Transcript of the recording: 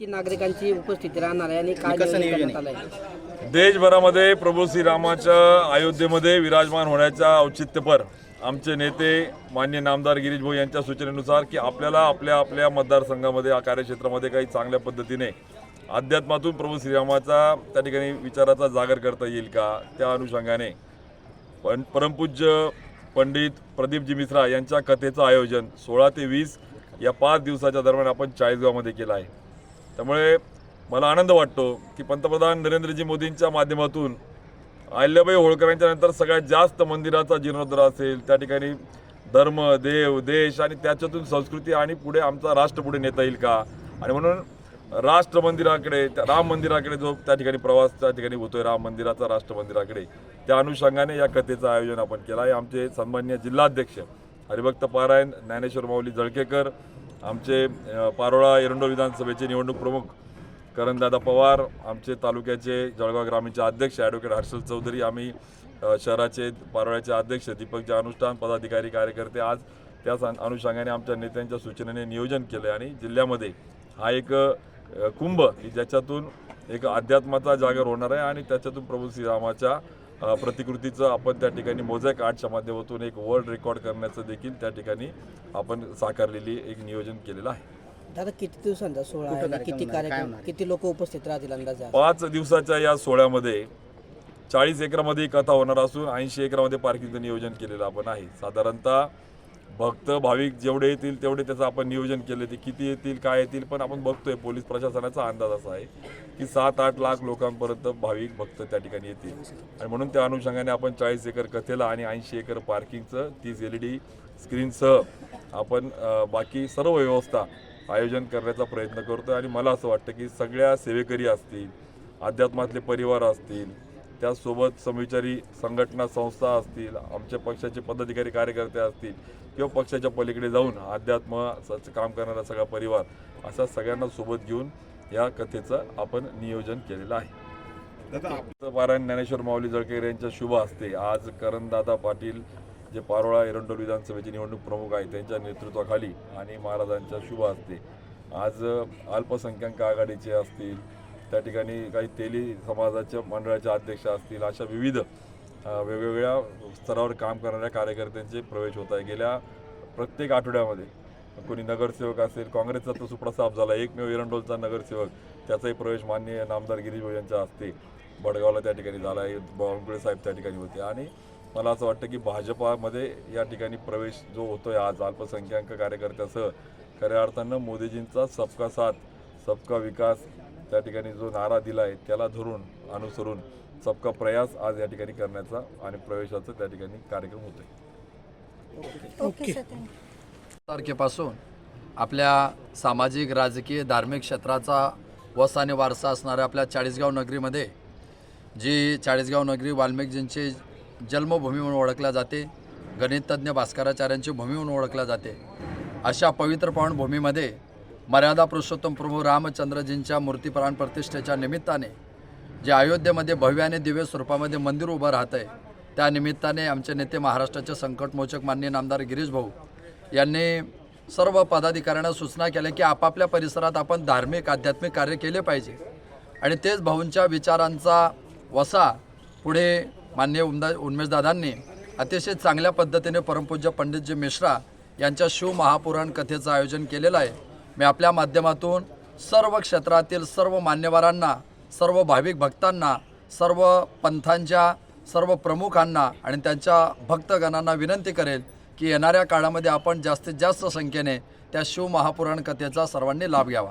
नागरिकांची उपस्थिती राहणार आहे आणि काय कसं नियोजन नियोजन करण्यात आलं आहे देशभरामध्ये प्रभू श्रीरामाच्या अयोध्येमध्ये विराजमान होण्याच्या औचित्यपर आमचे नेते मान्य नामदार गिरीश भाऊ यांच्या सूचनेनुसार की आपल्याला आपल्या आपल्या मतदारसंघामध्ये या कार्यक्षेत्रामध्ये काही चांगल्या पद्धतीने अध्यात्मातून प्रभू श्रीरामाचा त्या ठिकाणी विचाराचा जागर करता येईल का? त्या अनुषंगाने पण परमपूज्य पंडित प्रदीपजी मिश्रा यांच्या कथेचं आयोजन सोळा ते वीस या पाच दिवसाच्या दरम्यान आपण चाळीसगावमध्ये केलं आहे. त्यामुळे मला आनंद वाटतो की पंतप्रधान नरेंद्रजी मोदींच्या माध्यमातून अहिल्याबाई होळकरांच्या नंतर सगळ्यात जास्त मंदिराचा जीर्णोद्धार असेल त्या ठिकाणी धर्म देव देश आणि त्याच्यातून संस्कृती आणि पुढे आमचा राष्ट्र पुढे नेता येईल का? आणि म्हणून राष्ट्र मंदिराकडे त्या राम मंदिराकडे जो त्या ठिकाणी प्रवास त्या ठिकाणी होतोय राम मंदिराचा राष्ट्र मंदिराकडे त्या अनुषंगाने या कथेचं आयोजन आपण केलं आहे आमचे सन्मान्य जिल्हाध्यक्ष हरिभक्त पारायण ज्ञानेश्वर माऊली जळकेकर आमचे पारोळा एरंडोल विधानसभेचे निवडणूक प्रमुख करणदादा पवार आमचे तालुक्याचे जळगाव ग्रामीणचे अध्यक्ष ॲडव्होकेट हर्षल चौधरी आम्ही शहराचे पारोळ्याचे अध्यक्ष दीपकचे अनुष्ठान पदाधिकारी कार्यकर्ते आज त्याच अनुषंगाने आमच्या नेत्यांच्या सूचनेने नियोजन केलं आणि जिल्ह्यामध्ये हा एक कुंभ की ज्याच्यातून एक अध्यात्माचा जागर होणार आहे आणि त्याच्यातून प्रभू श्रीरामाच्या प्रतिकृतीचं आपण त्या ठिकाणी मोझॅक आर्टच्या माध्यमातून एक वर्ल्ड रेकॉर्ड करण्याचं देखील त्या ठिकाणी आपण साकारलेली एक नियोजन केलेलं आहे दादा किती दिवसांचा सोहळा आहे किती कार्यक्रम? किती लोक उपस्थित राहतील अंदाजे? पाच दिवसाच्या या सोहळ्यामध्ये चाळीस एकरामध्ये ही कथा होणार असून ऐंशी एकरामध्ये पार्किंगचं नियोजन केलेलं आपण आहे साधारणतः भक्त भाविक जेवढे येतील तेवढे त्याचं आपण नियोजन केले. ते किती येतील काय येतील पण आपण बघतोय. पोलीस प्रशासनाचा अंदाज असा आहे की सात आठ लाख लोकांपर्यंत भाविक भक्त त्या ठिकाणी येतील. आणि म्हणून त्या अनुषंगाने आपण चाळीस एकर कथेला आणि ऐंशी एकर पार्किंगचं तीस एल ई डी स्क्रीनसह आपण बाकी सर्व व्यवस्था आयोजन करण्याचा प्रयत्न करतो आणि मला असं वाटतं की सगळ्या सेवेकरी असतील अध्यात्मातले परिवार असतील त्याचसोबत समविचारी संघटना संस्था असतील आमच्या पक्षाचे पदाधिकारी कार्यकर्ते असतील किंवा पक्षाच्या पलीकडे जाऊन अध्यात्माचं काम करणारा सगळा परिवार अशा सगळ्यांना सोबत घेऊन या कथेचं आपण नियोजन केलेलं आहे. पारायण ज्ञानेश्वर माऊली जळकेर यांच्या शुभ हस्ते आज करणदादा पाटील जे पारोळा एरंडोल विधानसभेचे निवडणूक प्रमुख आहेत त्यांच्या नेतृत्वाखाली आणि महाराजांच्या शुभ हस्ते आज अल्पसंख्याक आघाडीचे असतील त्या ठिकाणी काही तेली समाजाच्या मंडळाच्या अध्यक्ष असतील अशा विविध वेगवेगळ्या स्तरावर काम करणाऱ्या कार्यकर्त्यांचे प्रवेश होत आहे. गेल्या प्रत्येक आठवड्यामध्ये कोणी नगरसेवक असेल काँग्रेसचा तो सुपडा साफ झाला एकमेव एरंडोलचा नगरसेवक त्याचाही प्रवेश माननीय नामदार गिरीश भाऊ यांच्या हस्ते बडगावला त्या ठिकाणी झाला आहे बावनकुळे साहेब त्या ठिकाणी होते. आणि मला असं वाटतं की भाजपामध्ये या ठिकाणी प्रवेश जो होतो आहे आज अल्पसंख्याक कार्यकर्त्यासह खऱ्या अर्थानं मोदीजींचा सबका साथ सबका विकास त्या ठिकाणी जो नारा दिला आहे त्याला धरून अनुसरून सबका प्रयास आज या ठिकाणी करण्याचा आणि प्रवेशाचा त्या ठिकाणी कार्यक्रम होतोय. Okay sir thank you. तारखेपासून आपल्या सामाजिक राजकीय धार्मिक क्षेत्राचा वस आणि वारसा असणाऱ्या आपल्या चाळीसगाव नगरीमध्ये जी चाळीसगाव नगरी वाल्मिकजींची जन्मभूमी म्हणून ओळखल्या जाते गणिततज्ञ भास्कराचार्यांची भूमी म्हणून ओळखल्या जाते अशा पवित्र पावनभूमीमध्ये मर्यादा पुरुषोत्तम प्रभू रामचंद्रजींच्या मूर्तीप्राण प्रतिष्ठेच्या निमित्ताने जे अयोध्येमध्ये भव्य आणि दिव्य स्वरूपामध्ये मंदिर उभं राहतं आहे त्या निमित्ताने आमचे नेते महाराष्ट्राचे संकटमोचक माननीय नामदार गिरीश भाऊ यांनी सर्व पदाधिकाऱ्यांना सूचना केल्या की आपापल्या परिसरात आपण धार्मिक आध्यात्मिक कार्य केले पाहिजे. आणि तेच भाऊंच्या विचारांचा वसा पुढे माननीय उमदा उन्मेशदादांनी अतिशय चांगल्या पद्धतीने परमपूज्य पंडितजी मिश्रा यांच्या शिव महापुराण कथेचं आयोजन केलेलं आहे. मी आपल्या माध्यमातून सर्व क्षेत्रातील सर्व मान्यवरांना सर्व भाविक भक्तांना सर्व पंथांच्या सर्व प्रमुखांना आणि त्यांच्या भक्तगणांना विनंती करेल की येणाऱ्या काळामध्ये आपण जास्तीत जास्त संख्येने त्या शिव महापुराण कथेचा सर्वांनी लाभ घ्यावा.